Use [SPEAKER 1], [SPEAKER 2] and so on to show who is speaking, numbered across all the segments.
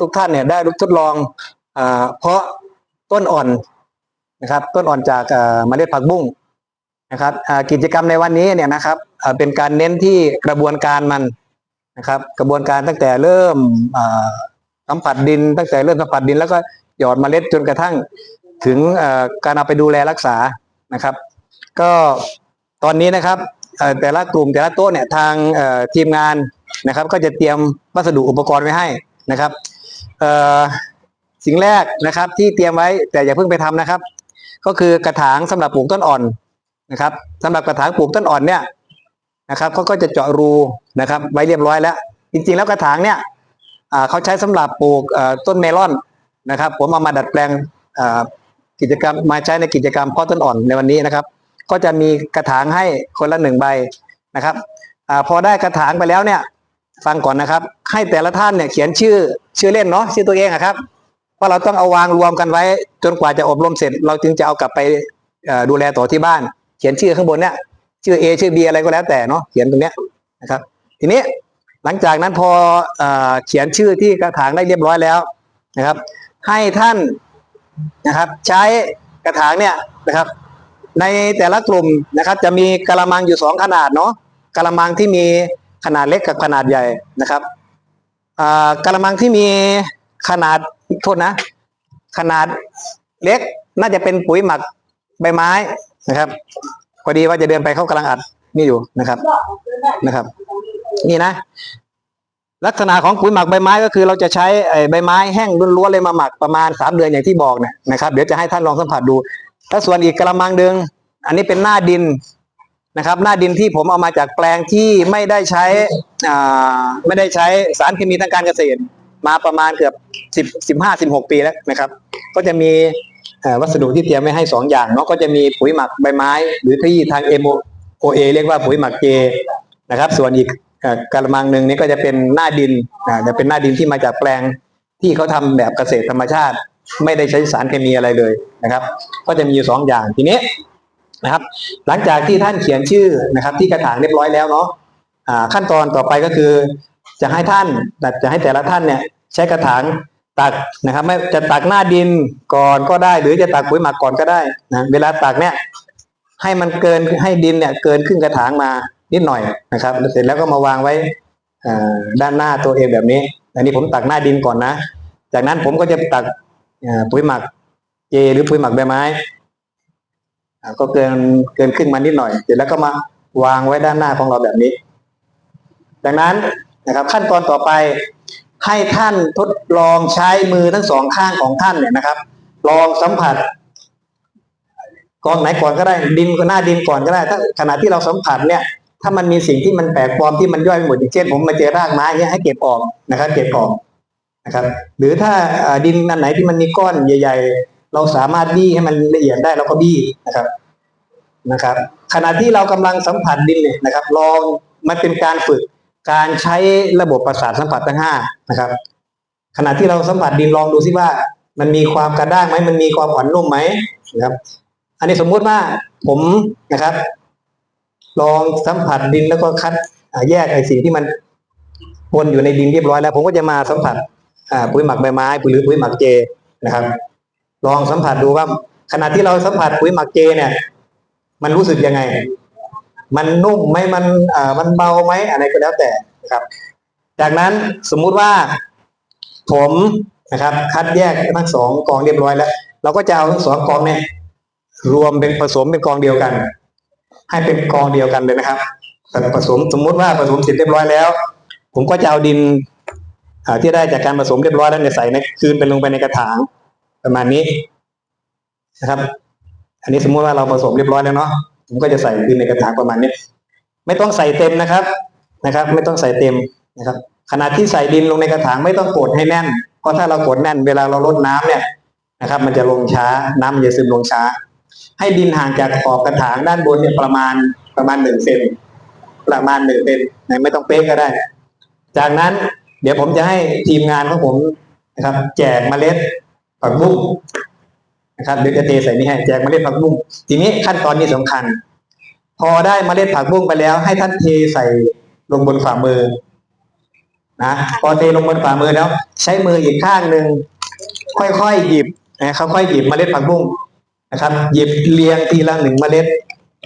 [SPEAKER 1] ทุกท่านเนี่ยได้ทดลองอเพาะต้นอ่อนนะครับต้นอ่อนจากเมล็ดผักบุ้งนะครับกิจกรรมในวันนี้เนี่ยนะครับเป็นการเน้นที่กระบวนการมันนะครับกระบวนการตั้งแต่เริ่มสัมผัสดิน ตั้งแต่เริ่มสัมผัสดิน แล้วก็หยอดเมล็ดจนกระทั่งถึงการเอาไปดูแลรักษานะครับ ก็ตอนนี้นะครับแต่ละกลุ่มแต่ละโต๊ะเนี่ยทางทีมงานนะครับ ก็จะเตรียมวัสดุอุปกรณ์ไว้ให้นะครับ สิ่งแรกนะครับ ที่เตรียมไว้แต่อย่าเพิ่งไปทำนะครับ ก็คือกระถางสำหรับปลูกต้นอ่อนนะครับสำหรับกระถางปลูกต้นอ่อนเนี่ยนะครับเขาก็จะเจาะรูนะครับไว้เรียบร้อยแล้ว จริง ๆ แล้วกระถางเนี่ยเขาใช้สำหรับปลูกต้นเมลอนนะครับ ผมเอามาดัดแปลงกิจกรรมมาใช้ในกิจกรรมพาะต้นอ่อนในวันนี้นะครับ ก็จะมีกระถางให้คนละหนึ่งใบนะครับอพอได้กระถางไปแล้วเนี่ย ฟังก่อนนะครับ ให้แต่ละท่านเนี่ยเขียนชื่อชื่อเล่นเนาะชื่อตัวเองอะครับเพราะเราต้องเอาวางรวมกันไว้ จนกว่าจะอบรมเสร็จ เราจึงจะเอากลับไปดูแลต่อที่บ้าน เขียนชื่อข้างบนเนี่ยชื่อ A ชื่อ B อะไรก็แล้วแต่เนาะเขียนตรงเนี้ยนะครับ ทีนี้หลังจากนั้นพออเขียนชื่อที่กระถางได้เรียบร้อยแล้วนะครับ ให้ท่านนะครับ ใช้กระถางเนี่ยนะครับ ในแต่ละกลุ่มนะครับ จะมีกระมังอยู่สองขนาดเนาะกระมังที่มี ขนาดเล็กกับขนาดใหญ่นะครับกระมังที่มีขนาดโทษนะ ขนาดเล็กน่าจะเป็นปุ๋ยหมักใบไม้นะครับ พอดีว่าจะเดินไปเข้ากำลังอัดนี่อยู่นะครับนะครับ นี่นะ ลักษณะของปุ๋ยหมักใบไม้ก็คือเราจะใช้ใบไม้แห้งล้วนๆเลยมาหมักประมาณสามเดือนอย่างที่บอกเนี่ยนะครับ เดี๋ยวจะให้ท่านลองสัมผัสดู ถ้าส่วนอีกกระมังหนึ่งอันนี้เป็นหน้าดิน นะครับ หน้าดินที่ผมเอามาจากแปลงที่ไม่ได้ใช้ไม่ได้ใช้สารเคมีทางการเกษตร มาประมาณเกือบสิบสิบห้าสิบหกปีแล้วนะครับ ก็จะมีวัสดุที่เตรียมไว้ให้สองอย่างเนาะก็จะมีปุ๋ยหมักใบไม้ หรือที่ทาง M O A เอเรียกว่าปุ๋ยหมักเจนะครับ ส่วนอีกกระมังหนึ่งนี่ก็จะเป็นหน้าดินจะเป็นหน้าดินที่มาจากแปลงที่เขาทำแบบเกษตรธรรมชาติ ไม่ได้ใช้สารเคมีอะไรเลยนะครับ ก็จะมีอยู่สองอย่างทีนี้ นะครับ หลังจากที่ท่านเขียนชื่อนะครับ ที่กระถางเรียบร้อยแล้วเนาะขั้นตอนต่อไปก็คือ จะให้ท่านจะให้แต่ละท่านเนี่ยใช้กระถางตักนะครับ ไม่จะตักหน้าดินก่อนก็ได้ หรือจะตักปุ๋ยหมักก่อนก็ได้นะเวลาตักเนี่ยให้มันเกินให้ดินเนี่ยเกินครึ่งกระถางมานิดหน่อยนะครับ เสร็จแล้วก็มาวางไว้ด้านหน้าตัวเองแบบนี้ อันนี้ผมตักหน้าดินก่อนนะ จากนั้นผมก็จะตักปุ๋ยหมักเจหรือปุ๋ยหมักใบไม้ ก็เกินเกินครึ่งมานิดหน่อย เสร็จแล้วก็มาวางไว้ด้านหน้าของเราแบบนี้ ดังนั้นนะครับ ขั้นตอนต่อไปให้ท่านทดลองใช้มือทั้งสองข้างของท่านเนี่ยนะครับ ลองสัมผัสกองไหนก่อนก็ได้ดินก็หน้าดินก่อนก็ได้ ถ้าขณะที่เราสัมผัสเนี่ย ถ้ามันมีสิ่งที่มันแปลกปลอมที่มันย่อยไม่หมดอย่างเช่นผมมาเจอรากไม้เนี่ยให้เก็บออกนะครับ เก็บออกนะครับ หรือถ้าดินอันไหนที่มันมีก้อนใหญ่ เราสามารถบี้ให้มันละเอียดได้เราก็บี้นะครับนะครับ ขณะที่เรากำลังสัมผัสดินเนี่ยนะครับ ลองมันเป็นการฝึกการใช้ระบบประสาทสัมผัสทั้งห้านะครับ ขณะที่เราสัมผัสดินลองดูซิว่า มันมีความกระด้างไหมมันมีความอ่อนนุ่มไหมนะครับ อันนี้สมมุติว่าผมนะครับ ลองสัมผัสดินแล้วก็คัดแยกไอ้สิ่งที่มันปนอยู่ในดินเรียบร้อยแล้ว ผมก็จะมาสัมผัสปุ๋ยหมักใบไม้หรือปุ๋ยหมักเจนะครับ ลองสัมผัสดูว่าขณะที่เราสัมผัสปุ๋ยหมักเจเนี่ย มันรู้สึกยังไง มันนุ่มไหมมันอ่ามันเบาไหมอะไรก็แล้วแต่ครับ จากนั้นสมมุติว่า ผมนะครับ คัดแยกทั้งสองกองเรียบร้อยแล้ว เราก็จะเอาทั้งสองกองเนี่ย รวมเป็นผสมเป็นกองเดียวกัน ให้เป็นกองเดียวกันเลยนะครับผสมสมมุติว่าผสมเสร็จเรียบร้อยแล้ว ผมก็จะเอาดินที่ได้จากการผสมเรียบร้อยแล้วเนี่ยใส่ในคืนไปลงไปในกระถาง ประมาณนี้นะครับ อันนี้สมมุติว่าเราผสมเรียบร้อยแล้วเนาะผมก็จะใส่คืนในกระถางประมาณนี้ ไม่ต้องใส่เต็มนะครับนะครับ ไม่ต้องใส่เต็มนะครับ ขณะที่ใส่ดินลงในกระถางไม่ต้องกดให้แน่น เพราะถ้าเรากดแน่นเวลาเราลดน้ำเนี่ยนะครับ มันจะลงช้า น้ำมันจะซึมลงช้า ให้ดินห่างจากขอบกระถางด้านบนเนี่ยประมาณประมาณหนึ่งเซนประมาณหนึ่งเซนไม่ต้องเป๊ะก็ได้ จากนั้นเดี๋ยวผมจะให้ทีมงานของผมนะครับ แจกเมล็ด ผักบุ้งนะครับเดี๋ยวจะเทใส่นี่ให้แจกเมล็ดผักบุ้งทีนี้ขั้นตอนนี้สำคัญ พอได้เมล็ดผักบุ้งไปแล้ว ให้ท่านเทใส่ลงบนฝ่ามือนะพอเทลงบนฝ่ามือแล้ว ใช้มืออีกข้างหนึ่งค่อยๆหยิบนะค่อยๆหยิบเมล็ดผักบุ้งนะครับ หยิบเรียงทีละหนึ่งเมล็ด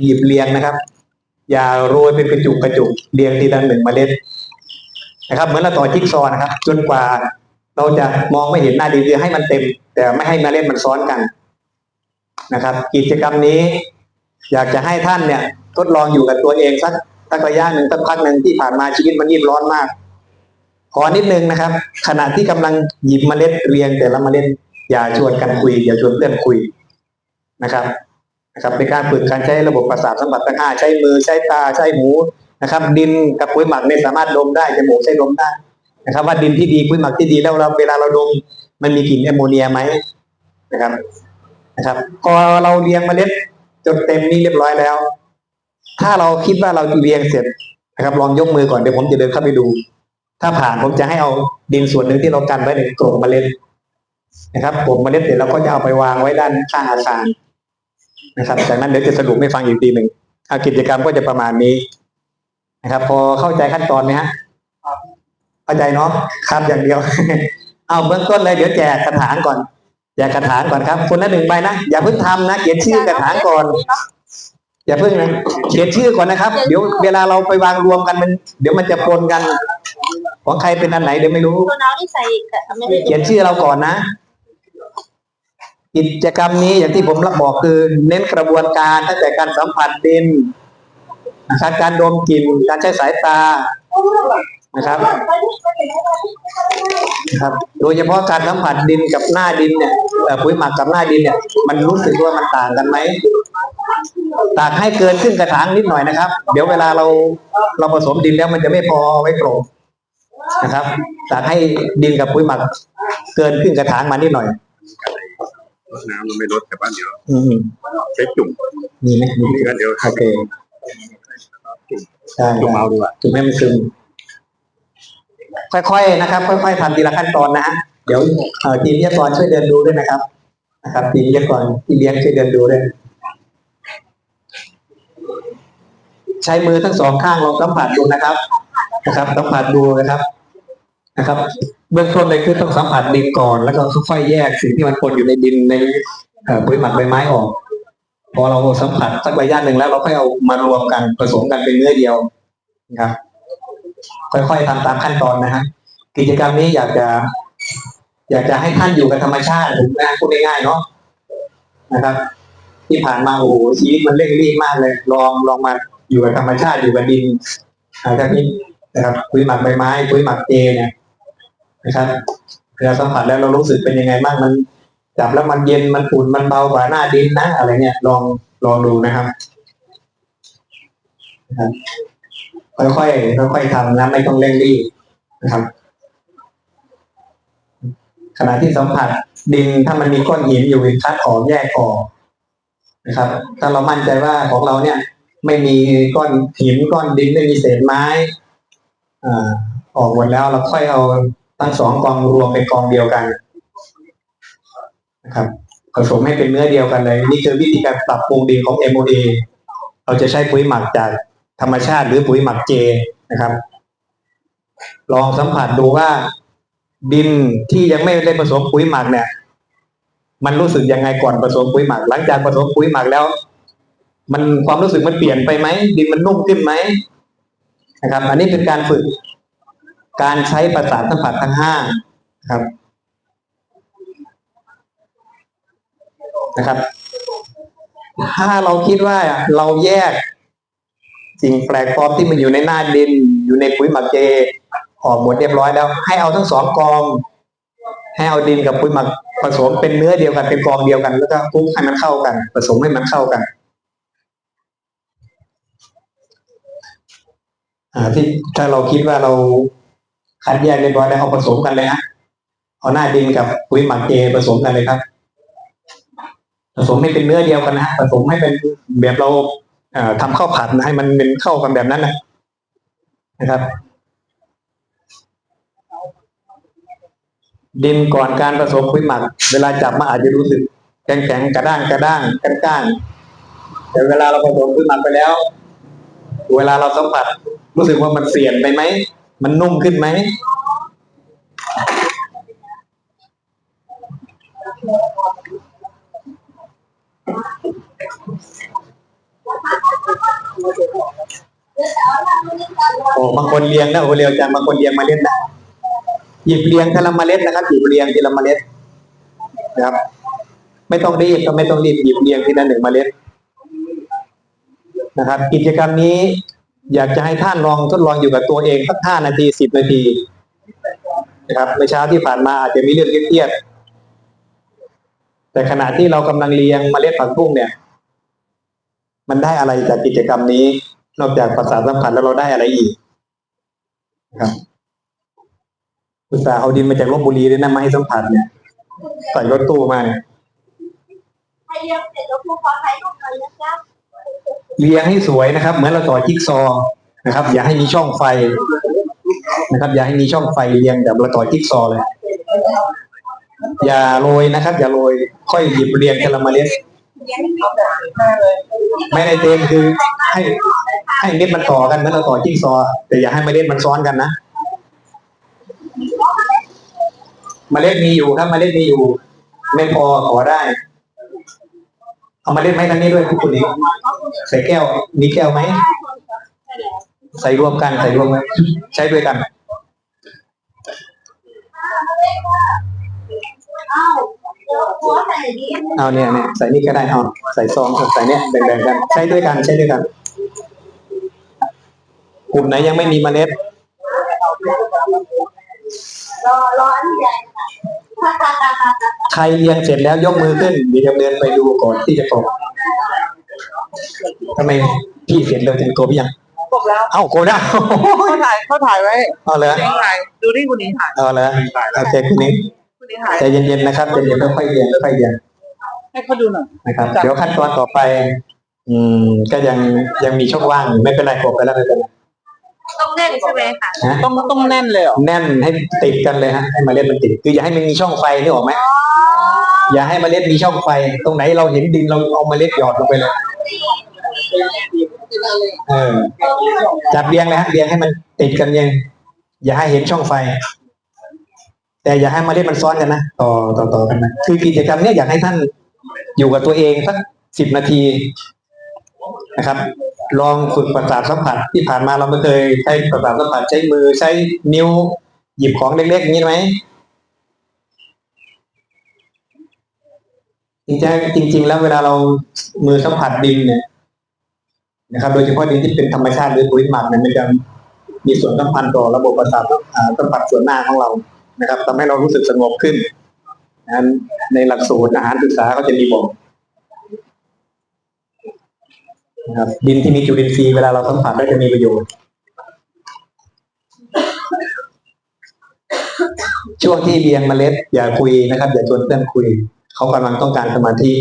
[SPEAKER 1] หยิบเรียงนะครับ อย่าโรยเป็นกระจุกกระจุกเรียงทีละหนึ่งเมล็ดนะครับ เหมือนเราต่อจิ๊กซอนะครับ จนกว่าเราจะมองไม่เห็นหน้าดินคือให้มันเต็ม แต่ไม่ให้เมล็ดมันซ้อนกันนะครับ กิจกรรมนี้ อยากจะให้ท่านเนี่ย ทดลองอยู่กับตัวเองสักสักระยะหนึ่งสักพักหนึ่งที่ผ่านมาชีวิตมันรีบร้อนมาก ขอนิดนึงนะครับ ขณะที่กำลังหยิบเมล็ดเรียงแต่ละเมล็ดอย่าชวนกันคุยอย่าชวนเพื่อนคุยนะครับนะครับเป็นการฝึกการใช้ระบบประสาทสัมผัสทั้งห้าใช้มือใช้ตาใช้หูนะครับ ดินกับปุ๋ยหมักเนี่ยสามารถดมได้จมูกใช้ดมได้นะครับ ว่าดินที่ดีปุ๋ยหมักที่ดีแล้วเราเวลาเราดม มันมีกลิ่นแอมโมเนียไหมนะครับนะครับ พอเราเรียงเมล็ดจนเต็มนี่เรียบร้อยแล้ว ถ้าเราคิดว่าเราเรียงเสร็จนะครับ ลองยกมือก่อนเดี๋ยวผมจะเดินเข้าไปดู ถ้าผ่านผมจะให้เอาดินส่วนหนึ่งที่เรากันไว้ในกล่องเมล็ดนะครับกล่องเมล็ดเสร็จเราก็จะเอาไปวางไว้ด้านข้างอาคารนะครับ จากนั้นเดี๋ยวจะสรุปให้ฟังอีกทีหนึ่งกิจกรรมก็จะประมาณนี้นะครับ พอเข้าใจขั้นตอนไหมฮะเข้าใจเนาะครับอย่างเดียว เอาเบื้องต้นเลยเดี๋ยวแจกกระถางก่อนแจกกระถางก่อนครับ คนละหนึ่งใบนะอย่าเพิ่งทำนะเขียนชื่อกระถางก่อน อย่าเพิ่งนะเขียนชื่อก่อนนะครับ เดี๋ยวเวลาเราไปวางรวมกันมัน เดี๋ยวมันจะปนกัน ของใครเป็นอันไหนเดี๋ยวไม่รู้
[SPEAKER 2] ตัวน้องที่ใส่กับไม่ได้
[SPEAKER 1] เขียนชื่อเราก่อนนะกิจกรรมนี้อย่างที่ผมรับบอกคือ เน้นกระบวนการตั้งแต่การสัมผัสดินนะครับการดมกลิ่นการใช้สายตา นะครับนะครับ โดยเฉพาะการสัมผัสดินกับหน้าดินเนี่ยเอ่อปุ๋ยหมักกับหน้าดินเนี่ย มันรู้สึกว่ามันต่างกันไหมตากให้เกินครึ่งกระถางนิดหน่อยนะครับ เดี๋ยวเวลาเราเราผสมดินแล้วมันจะไม่พอเอาไว้โปร่งนะครับตากให้ดินกับปุ๋ยหมัก เกินครึ่งกระถางมานิดหน่อย
[SPEAKER 3] รดน้ำเราไม่ลดแต่บ้านเดียว
[SPEAKER 1] อืม
[SPEAKER 3] ใช้จุ่ม
[SPEAKER 1] มีไหมมี
[SPEAKER 3] นี่กันเดียว
[SPEAKER 1] โอเคใช่
[SPEAKER 3] จุ่มเอาดีกว่า
[SPEAKER 1] จุ่มให้มันซึม ค่อยๆนะครับ ค่อยๆทำทีละขั้นตอนนะฮะเดี๋ยวทีมวิทยากรช่วยเดินดูด้วยนะครับ นะครับทีมวิทยากรที่เลี้ยงช่วยเดินดูด้วยใช้มือทั้งสองข้างลองสัมผัสดูนะครับนะครับสัมผัสดูนะครับนะครับ เบื้องต้นเลยคือต้องสัมผัสดินก่อน แล้วก็ค่อยๆแยกสิ่งที่มันปนอยู่ในดินในปุ๋ยหมักใบไม้ออกพอเราสัมผัสสักระยะหนึ่งแล้วเราค่อยเอามารวมกันผสมกันเป็นเนื้อเดียวนะครับ ค่อยๆทำตามขั้นตอนนะฮะกิจกรรมนี้อยากจะ อยากจะให้ท่านอยู่กับธรรมชาติผมนะพูดง่ายๆเนาะนะครับ ที่ผ่านมาโอ้โหชีวิตมันเร่งรีบมากเลย ลองลองมาอยู่กับธรรมชาติอยู่กับดินนะครับนี่นะครับปุ๋ยหมักใบไม้ปุ๋ยหมักเจเนี่ยนะครับเวลาสัมผัสแล้วเรารู้สึกเป็นยังไงบ้างมันจับแล้วมันเย็นมันอุ่นมันเบากว่าหน้าดินนะอะไรเนี่ย ลองลองดูนะครับนะครับ ค่อยๆค่อยๆทำนะไม่ต้องเร่งรีบนะครับ ขณะที่สัมผัสดินถ้ามันมีก้อนหินอยู่คัดออกแยกออกนะครับ ถ้าเรามั่นใจว่าของเราเนี่ย ไม่มีก้อนหินก้อนดินไม่มีเศษไม้อ่าออกหมดแล้วเราค่อยเอาทั้งสองกองรวมเป็นกองเดียวกันนะครับผสมให้เป็นเนื้อเดียวกันเลย นี่คือวิธีการปรับปรุงดินของ MOA เราจะใช้ปุ๋ยหมักจาก ธรรมชาติหรือปุ๋ยหมักเจนะครับ ลองสัมผัสดูว่า ดินที่ยังไม่ได้ผสมปุ๋ยหมักเนี่ย มันรู้สึกยังไงก่อนผสมปุ๋ยหมัก หลังจากผสมปุ๋ยหมักแล้ว มันความรู้สึกมันเปลี่ยนไปไหมดินมันนุ่มขึ้นไหมนะครับ อันนี้เป็นการฝึก การใช้ประสาทสัมผัสทั้งห้านะครับนะครับ ถ้าเราคิดว่าเราแยก สิ่งแปลกปลอมที่มันอยู่ในหน้าดิน อยู่ในปุ๋ยหมักเจออกหมดเรียบร้อยแล้ว ให้เอาทั้งสองกอง ให้เอาดินกับปุ๋ยหมักผสมเป็นเนื้อเดียวกันเป็นกองเดียวกัน แล้วก็คลุกให้มันเข้ากัน ผสมให้มันเข้ากันอ่าที่ถ้าเราคิดว่าเราคัดแยกเรียบร้อยแล้วเอาผสมกันเลยฮะเอาหน้าดินกับปุ๋ยหมักเจผสมกันเลยครับ ผสมให้เป็นเนื้อเดียวกันนะผสมให้เป็นแบบเรา ทำข้าวผัดให้มันเป็นเข้ากันแบบนั้นนะนะครับ ดินก่อนการผสมปุ๋ยหมัก เวลาจับมาอาจจะรู้สึกแข็งแข็งกระด้างกระด้างกันก้างแต่เวลาเราผสมปุ๋ยหมักไปแล้ว เวลาเราสัมผัสรู้สึกว่ามันเสียนไปไหมมันนุ่มขึ้นไหม โอ้บางคนเรียงนะโอ้เร็วจังบางคนเรียงมาเล็ดนะหยิบเรียงทีละเมล็ดนะครับหยิบเรียงทีละเมล็ดนะครับ ไม่ต้องรีบก็ไม่ต้องรีบหยิบเรียงทีละหนึ่งเมล็ดนะครับ กิจกรรมนี้อยากจะให้ท่านลองทดลองอยู่กับตัวเองสักห้านาทีสิบนาทีนะครับเมื่อเช้าที่ผ่านมาอาจจะมีเรื่องเครียดแต่ขณะที่เรากำลังเรียงมเมล็ดผักบุ้งเนี่ย มันได้อะไรจากกิจกรรมนี้ นอกจากประสาทสัมผัสแล้วเราได้อะไรอีกนะครับอุตส่าห์เอาดินมาจากลบบุรีด้วยนะมาให้สัมผัสเนี่ยใส่รถตู้มาเนี่ย
[SPEAKER 2] ให้เรียกเสร็จแล้วครูขอถ่ายรูปหน่อยนะจ๊ะ
[SPEAKER 1] เรียงให้สวยนะครับ เหมือนเราต่อจิ๊กซอว์นะครับ อย่าให้มีช่องไฟนะครับ อย่าให้มีช่องไฟเรียงแบบเราต่อจิ๊กซอว์เลย อย่าโรยนะครับ อย่าโรยค่อยหยิบเรียงทีละเมล็ด ไม่ได้เต็มคือให้ให้เม็ดมันต่อกันเหมือนเราต่อจิ๊กซอ แต่อย่าให้เมล็ดมันซ้อนกันนะเมล็ดมีอยู่ครับเมล็ดมีอยู่ ไม่พอขอได้ เอาเมล็ดไหมทางนี้ด้วยคุณนี้ใส่แก้วมีแก้วไหมใส่รวมกันใส่รวมกันใช้ด้วยกัน
[SPEAKER 2] เอา
[SPEAKER 1] เนี่ยเนี่ยใส่นี่ก็ได้เอาใส่ซองใส่เนี่ยแบ่งๆกัน ใช้ด้วยกันใช้ด้วยกัน กลุ่มไหนยังไม่มีเมล็ด
[SPEAKER 2] รอรออันใหญ่
[SPEAKER 1] ใครเรียงเสร็จแล้วยกมือขึ้นเดี๋ยวจะเดินไปดูก่อนที่จะตกทำไมพี่เสร็จเร็วจังตัวพี่ยัง
[SPEAKER 4] จบแล้ว
[SPEAKER 1] เอ้าโกด้า
[SPEAKER 4] เขาถ่ายเขาถ่ายไว้
[SPEAKER 1] เอาเลย
[SPEAKER 4] เจ๊งถ่ายดูนี่คุณนี้ถ่าย
[SPEAKER 1] เอาเลยโอเคคุณนี้
[SPEAKER 4] คุณนี้ถ่าย
[SPEAKER 1] ใจเย็นๆนะครับใจเย็นๆค่อยๆเรียงค่อยๆเรียง
[SPEAKER 4] ให้เขาดูหน่อย
[SPEAKER 1] นะครับ เดี๋ยวขั้นตอนต่อไป อืม ก็ยังยังมีช่องว่างไม่เป็นไรกบไปแล้วไม่เป็นไร
[SPEAKER 2] ต้องเล่นใช่ไหมคะ
[SPEAKER 1] นะ
[SPEAKER 4] ต้องต้องแน่นเลยเหรอ
[SPEAKER 1] แน่นให้ติดกันเลยฮะให้เมล็ดมันติดคืออย่าให้มันมีช่องไฟนี่ออกไหมอย่าให้เมล็ดมีช่องไฟ ตรงไหนเราเห็นดินเราเอาเมล็ดหยอดลงไปเลยเออจับเรียงเลยฮะเรียงให้มันติดกันยังอย่าให้เห็นช่องไฟ แต่อย่าให้เล็ดมันซ้อนกันนะต่อต่อต่อกันนะคือกิจกรรมเนี้ยอยากให้ท่านอยู่กับตัวเองสักสิบนาทีนะครับ ลองฝึกประสาทสัมผัสที่ผ่านมาเราไม่เคยใช้ประสาทสัมผัสใช้มือใช้นิ้ว หยิบของเล็กๆนี้ไหมจริงๆจริง ๆ แล้วเวลาเรามือสัมผัสดินเนี่ยนะครับ โดยเฉพาะดินที่เป็นธรรมชาติหรือปุ๋ยหมักเนี่ยมันจะมีส่วนสัมพันธ์ต่อระบบประสาทสัมผัสส่วนหน้าของเรา นะครับทำให้เรารู้สึกสงบขึ้นนั้นในหลักสูตรอาหารศึกษาเขาจะมีบอกนะครับดินที่มีจุลินทรีย์เวลาเราสัมผัสก็จะมีประโยชน์ ช่วงที่เรียงเมล็ด อย่าคุยนะครับ อย่าชวนเพื่อนคุย เขากำลังต้องการสมาธิ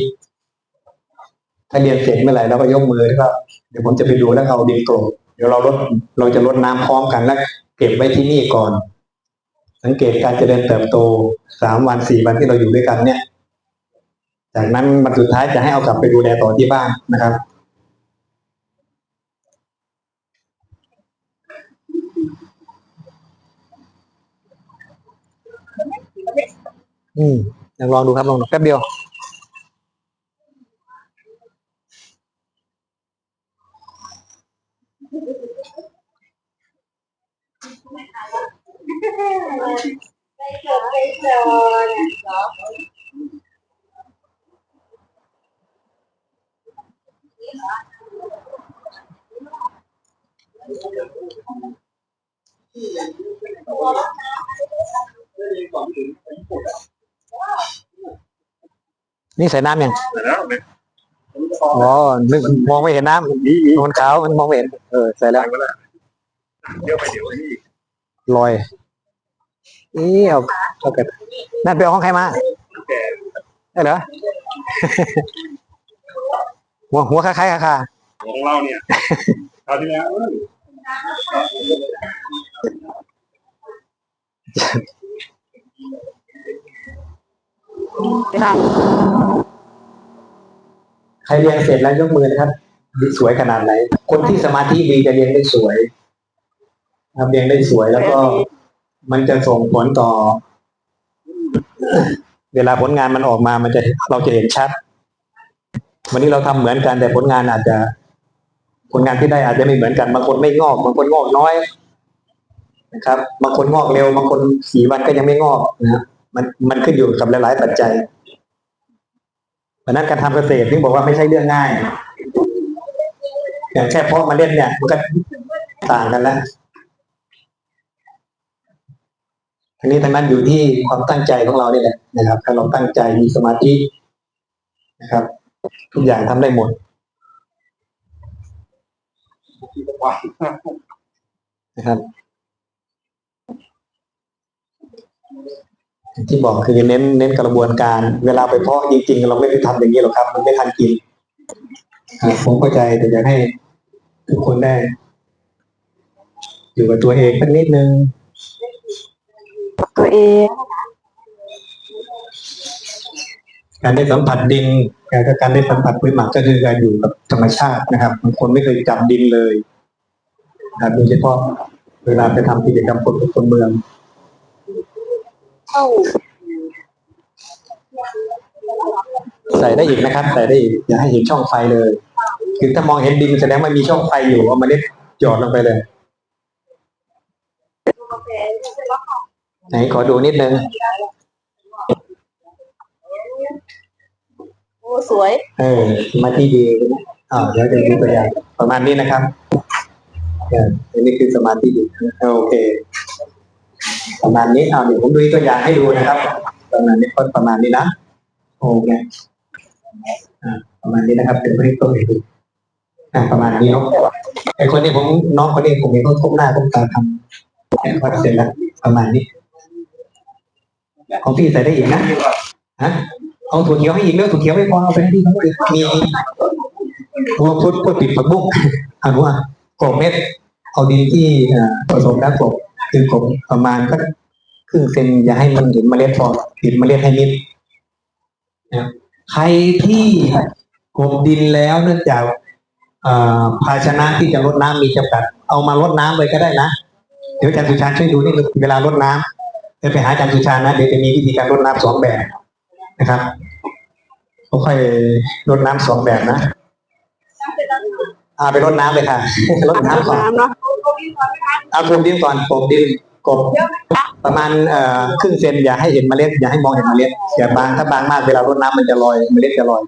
[SPEAKER 1] ถ้าเรียนเสร็จเมื่อไหร่เราก็ยกมือแล้วก็เดี๋ยวผมจะไปดูแล้วเอาดินกลบเดี๋ยวเราลดเราจะลดน้ำพร้อมกันแล้ว เก็บไว้ที่นี่ก่อน สังเกตการเจริญเติบโตสามวันสี่วันที่เราอยู่ด้วยกันเนี่ย จากนั้นวันสุดท้ายจะให้เอากลับไปดูแลต่อที่บ้านนะครับ อืมลองดูครับลองดูแป๊บเดียว
[SPEAKER 2] ไปเจอไปเจอนะ
[SPEAKER 1] นี่ใส่น้ำยัง
[SPEAKER 3] แต่แล้วเนี่ย
[SPEAKER 1] อ๋อนึกมองไม่เห็นน้ำมันขาวมันมองไม่เห็น เออ ใส่แล้ว
[SPEAKER 3] เดี๋ยวไปเดี๋ยวนี่
[SPEAKER 1] ลอย นี่เอาเอาเกิดนั่นไปเอาของใครมา
[SPEAKER 3] แก
[SPEAKER 1] ได้เหรอ หัวหัวคล้ายๆคา
[SPEAKER 3] ของเราเนี่ยคราวที่แล้ว
[SPEAKER 1] ใครเรียงเสร็จแล้วยกมือนะครับสวยขนาดไหน คนที่สมาธิดีจะเรียงได้สวยนะครับเรียงได้สวยแล้วก็ มันจะส่งผลต่อ เวลาผลงานมันออกมา มันจะเราจะเห็นชัด วันนี้เราทำเหมือนกันแต่ผลงานอาจจะ ผลงานที่ได้อาจจะไม่เหมือนกันบางคนไม่งอกบางคนงอกน้อยนะครับ บางคนงอกเร็วบางคนสี่วันก็ยังไม่งอกนะมันมันขึ้นอยู่กับหลาย ๆ ปัจจัยเพราะนั้นการทำเกษตรที่บอกว่าไม่ใช่เรื่องง่ายอย่างแค่เพาะมาเล่นเนี่ยมันก็ต่างกันแล้ว ทั้งนี้ทั้งนั้นอยู่ที่ความตั้งใจของเราเนี่ยแหละนะครับ ถ้าเราตั้งใจมีสมาธินะครับ ทุกอย่างทำได้หมดนะครับที่บอกคือเน้นเน้นกระบวนการ เวลาไปเพาะจริงๆ เราไม่ได้ทำอย่างนี้หรอกครับ มันไม่ทันกินผมเข้าใจแต่อยากให้ทุกคนได้ อยู่กับตัวเองสักนิดนึง
[SPEAKER 2] ตัวเอง
[SPEAKER 1] การได้สัมผัสดินการการได้สัมผัสพื้นหมักก็คือการอยู่กับธรรมชาตินะครับบางคนไม่เคยจับดินเลยนะโดยเฉพาะเวลาไปทำกิจกรรมคนคนเมืองใส่ได้อีกนะครับ ใส่ได้อีกอย่าให้เห็นช่องไฟเลย คือถ้ามองเห็นดินแสดงว่ามีช่องไฟอยู่เอามาเล็ดหยอดลงไปเลย
[SPEAKER 2] กาแฟเสร็จแล้วค่ะ
[SPEAKER 1] ไหนขอดูนิดนึง
[SPEAKER 2] โอ้สวย
[SPEAKER 1] เออสมาธิดีอ่าเดี๋ยวจะดูตัวอย่างประมาณนี้นะครับเอออันนี้คือสมาธิดีโอเค ประมาณนี้เอาเดี๋ยวผมดูตัวอย่างให้ดูนะครับ ประมาณนี้ก็ประมาณนี้นะโอเคอ่าประมาณนี้นะครับเป็นผลิตตัวเองอ่าประมาณนี้เนาะไอคนนี้ผมน้องคนนี้ผมเองเขาก้มหน้าก้มตาทำแค่พอเสร็จแล้วประมาณนี้ ของพี่ใส่ได้อีกนะฮะเอาถั่วเขียวให้อีกเรื่องถั่วเขียวไม่พอเอาไปให้พี่เขามีตัวพุทธพุทธปิดผักบุ้งอ่านว่ากบเม็ด เอาดินที่ผสมแล้วกบคือกบประมาณก็ครึ่งเซนอย่าให้มันเห็นเมล็ดพอปิดเมล็ดให้มิดนะใครที่กบดินแล้วเนื่องจากภาชนะที่จะรดน้ำมีจำกัด เอามารดน้ำเลยก็ได้นะ เดี๋ยวอาจารย์สุชาติช่วยดูนี่เวลารดน้ำเดี๋ยวไปหาอาจารย์สุชานะเดี๋ยวจะมีวิธีการรดน้ำสองแบบนะครับค่อยๆรดน้ำสองแบบนะอ่าไปรดน้ำเลยค่ะรดน้ำก่อน
[SPEAKER 2] น้ำเนาะ
[SPEAKER 1] เอากลมดินก่อนกลมดินกบประมาณเอ่อครึ่งเซนอย่าให้เห็นเมล็ดอย่าให้มองเห็นเมล็ดอย่าบางถ้าบางมากเวลารดน้ำมันจะลอยเมล็ดจะลอย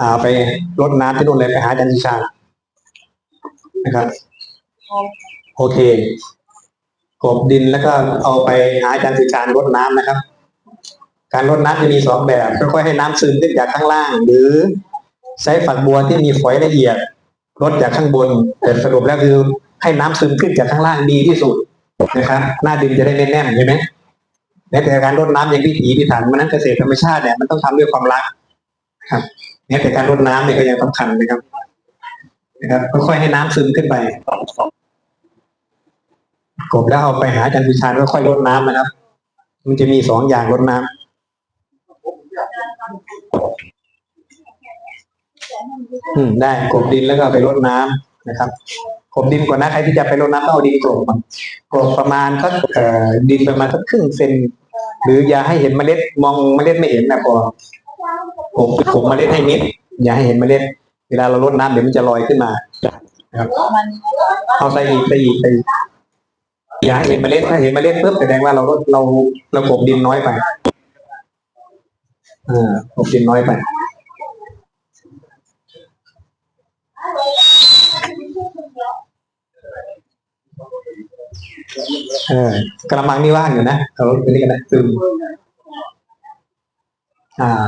[SPEAKER 1] อ่าไปรดน้ำที่นู่นเลยไปหาอาจารย์สุชานะครับ โอเค กบดินแล้วก็เอาไปหาอาจารย์สุชาญรดน้ำนะครับ การรดน้ำจะมีสองแบบค่อยๆให้น้ำซึมขึ้นจากข้างล่าง หรือใช้ฝักบัวที่มีฝอยละเอียดรดจากข้างบน แต่สรุปแล้วคือให้น้ำซึมขึ้นจากข้างล่างดีที่สุดนะครับ หน้าดินจะได้แน่นๆใช่ไหมแม้แต่การรดน้ำอย่างพิถีพิถันมันนั้นเกษตรธรรมชาติเนี่ยมันต้องทำด้วยความรักครับแม้แต่การรดน้ำเนี่ยก็ยังสำคัญนะครับ นะครับค่อยๆให้น้ำซึมขึ้นไป กบแล้วเอาไปหาอาจารย์วิชาญก็ค่อยรดน้ำนะครับ มันจะมีสองอย่างรดน้ำอืมได้กบดินแล้วก็ไปรดน้ำนะครับกบดินก่อนนะใครที่จะไปรดน้ำต้องเอาดินกลบกลบประมาณสักเอ่อดินประมาณสักครึ่งเซนหรืออย่าให้เห็นเมล็ดมองเมล็ดไม่เห็นนะพอกบกบเมล็ดให้มิดอย่าให้เห็นเมล็ด เวลาเรารดน้ำเดี๋ยวมันจะลอยขึ้นมานะครับเอาใส่อีกใส่อีกใส่อีก อย่าให้เห็นเมล็ดถ้าเห็นเมล็ดปุ๊บแสดงว่าเราเราเรากบดินน้อยไปอ่ากบดินน้อยไปเออกระมังนี่ว่างอยู่นะเอาไปนี่กันนะซึมอ่า